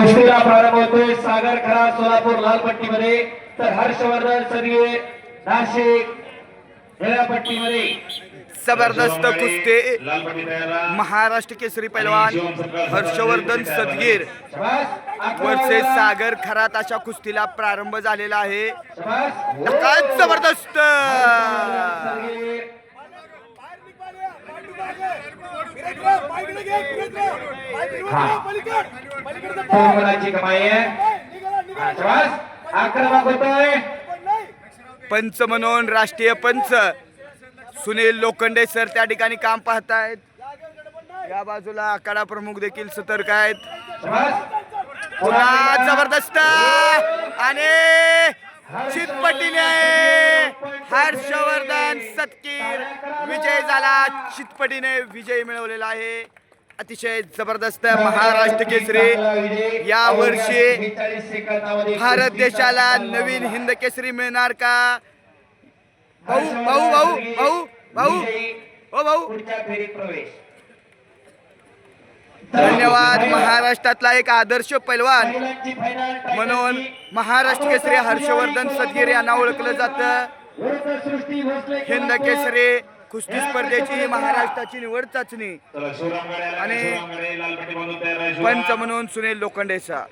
कुस्तीला प्रारंभ होतोय. सागर खरा सोलापूर लालपट्टीमध्ये तर हर्षवर्धन सदगे नाशिक पट्टीमध्ये. जबरदस्त कुस्ती. लालपट्टी तयार. महाराष्ट्र केसरी पैलवान हर्षवर्धन सदगीर वाजता. सागर खरात अशा कुस्तीला प्रारंभ झालेला आहे. काय जबरदस्त. सदगे. पोहराची कमाई आहे. शाबास. आक्रमक होतोय. पंच म्हणून राष्ट्रीय पंच. सुनील लोखंडे सर त्या ठिकाणी काम पाहतायत. या बाजूला आखाडा प्रमुख देखील सतर्क आहेत. पुन्हा जबरदस्त. आणि चितपटीने हर्षवर्धन सत्कीर. विजय झाला. चितपटीने विजय मिळवलेला आहे. अतिशय जबरदस्त महाराष्ट्र केसरी. या वर्षी भारत देशाला नवीन हिंद केसरी मिळणार का? भाऊ भाऊ भाऊ भाऊ भाऊ. ओ भाऊ. धन्यवाद महाराष्ट्रातला एक आदर्श पैलवान. म्हणून महाराष्ट्र केसरी हर्षवर्धन सदगीर यांना ओळखलं जातं. हिंद केसरी कुस्ती स्पर्धेची महाराष्ट्राची निवड चाचणी. आणि पंच म्हणून सुनील लोखंडेचा.